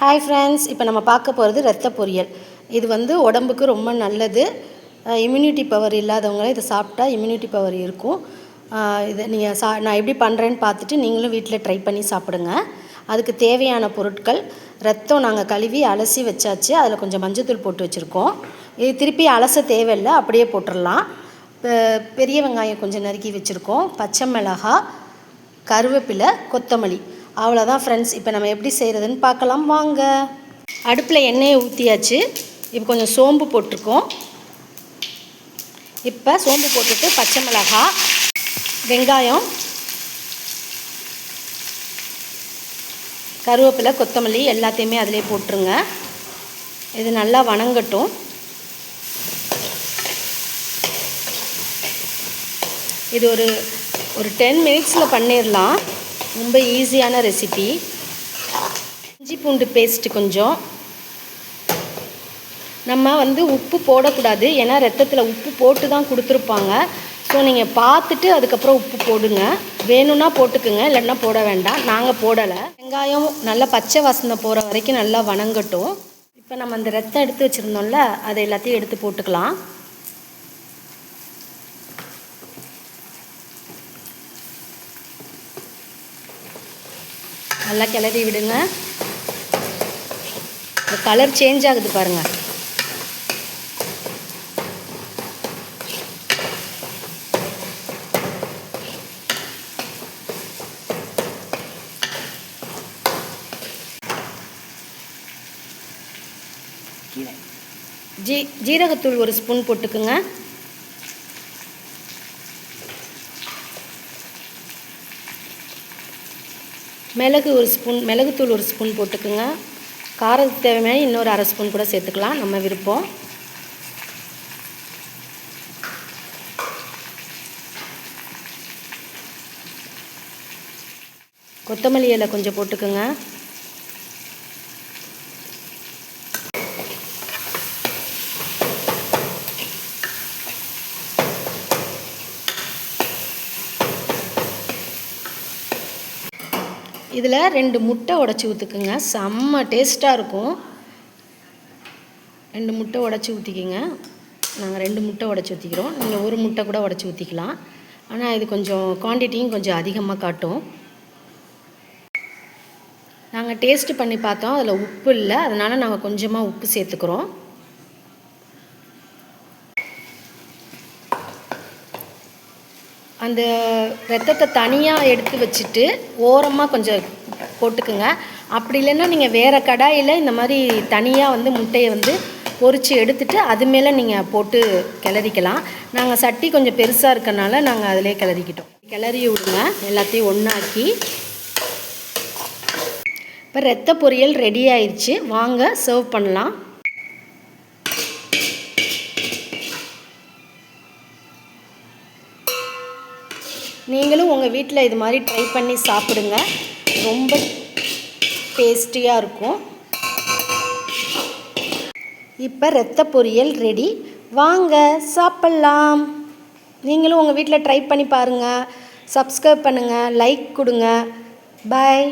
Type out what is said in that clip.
Hi friends இப்போ நம்ம பார்க்க போகிறது ரத்த பொரியல். இது வந்து உடம்புக்கு ரொம்ப நல்லது. இம்யூனிட்டி பவர் இல்லாதவங்க இதை சாப்பிட்டா இம்யூனிட்டி பவர் இருக்கும். இதை நீங்கள் சா நான் எப்படி பண்ணுறேன்னு பார்த்துட்டு நீங்களும் வீட்டில் ட்ரை பண்ணி சாப்பிடுங்க. அதுக்கு தேவையான பொருட்கள் ரத்தம் நாங்கள் கழுவி அலசி வச்சாச்சு. அதில் கொஞ்சம் மஞ்சத்தூள் போட்டு வச்சுருக்கோம். இது திருப்பி அலச தேவையில்லை அப்படியே போட்டுடலாம் பெரிய வெங்காயம் கொஞ்சம் நறுக்கி வச்சுருக்கோம். பச்சை மிளகா கருவேப்பிலை கொத்தமல்லி. அவ்வளோதான் ஃப்ரெண்ட்ஸ் இப்போ நம்ம எப்படி செய்கிறதுன்னு பார்க்கலாம். வாங்க. அடுப்பில் எண்ணெயை ஊற்றியாச்சு இப்போ கொஞ்சம் சோம்பு போட்டிருக்கோம். இப்போ சோம்பு போட்டுட்டு பச்சை மிளகாய் வெங்காயம் கருவேப்பிலை கொத்தமல்லி எல்லாத்தையுமே அதிலே போட்டுருங்க. இது நல்லா வணங்கட்டும். இது ஒரு ஒரு டென் மினிட்ஸில் பண்ணிடலாம் ரொம்ப ஈஸியான ரெசிபி இஞ்சி பூண்டு பேஸ்ட்டு கொஞ்சம். நம்ம வந்து உப்பு போடக்கூடாது. ஏன்னா ரத்தத்தில் உப்பு போட்டு தான் கொடுத்துருப்பாங்க. ஸோ நீங்கள் பார்த்துட்டு அதுக்கப்புறம் உப்பு போடுங்க. வேணும்னா போட்டுக்குங்க. இல்லைன்னா போட வேண்டாம். நாங்கள் போடலை. வெங்காயம் நல்லா பச்சை வாசனை போகிற வரைக்கும் நல்லா வணங்கட்டும். இப்போ நம்ம அந்த ரத்தம் எடுத்து வச்சுருந்தோம்ல அதை எல்லாத்தையும் எடுத்து போட்டுக்கலாம். நல்லா கிளறி விடுங்க. கலர் சேஞ்ச் ஆகுது பாருங்க. ஜீ ஜீரகத்தூள் ஒரு ஸ்பூன் போட்டுக்குங்க. மிளகு ஒரு ஸ்பூன் மிளகுத்தூள் ஒரு ஸ்பூன் போட்டுக்கோங்க. காரத்துக்கு தேவையான இன்னொரு அரை ஸ்பூன் கூட சேர்த்துக்கலாம். நம்ம விருப்பம். கொத்தமல்லி இலை கொஞ்சம் போட்டுக்கோங்க. இதில் ரெண்டு முட்டை உடச்சி ஊற்றுக்குங்க செம்ம டேஸ்ட்டாக இருக்கும். ரெண்டு முட்டை உடச்சி ஊற்றிக்கிங்க நாங்கள் ரெண்டு முட்டை உடச்சி ஊற்றிக்கிறோம் நீங்கள் ஒரு முட்டை கூட உடச்சி ஊற்றிக்கலாம் ஆனால் இது கொஞ்சம் குவான்டிட்டியும் கொஞ்சம் அதிகமாக காட்டும். நாங்கள் டேஸ்ட்டு பண்ணி பார்த்தோம். அதில் உப்பு இல்லை. அதனால் நாங்கள் கொஞ்சமாக உப்பு சேர்த்துக்கிறோம். அந்த ரத்தத்தை தனியாக எடுத்து வச்சுட்டு ஓரமாக கொஞ்சம் போட்டுக்குங்க. அப்படி இல்லைன்னா நீங்கள் வேறு கடாயில் இந்த மாதிரி தனியாக வந்து முட்டையை வந்து பொரித்து எடுத்துட்டு அது மேலே நீங்கள் போட்டு கிளறிக்கலாம். நாங்கள் சட்டி கொஞ்சம் பெருசாக இருக்கனால நாங்கள் அதிலே கிளறிக்கிட்டோம். கிளறி விடுங்க எல்லாத்தையும் ஒன்றாக்கி இப்போ ரத்த பொரியல் ரெடி ஆயிடுச்சு. வாங்க சர்வ் பண்ணலாம். நீங்களும் உங்கள் வீட்டில் இது மாதிரி ட்ரை பண்ணி சாப்பிடுங்க. ரொம்ப டேஸ்டியாக இருக்கும். இப்போ ரத்த பொரியல் ரெடி வாங்க சாப்பிட்லாம். நீங்களும் உங்கள் வீட்டில் ட்ரை பண்ணி பாருங்கள் சப்ஸ்கிரைப் பண்ணுங்கள் லைக் கொடுங்க. பாய்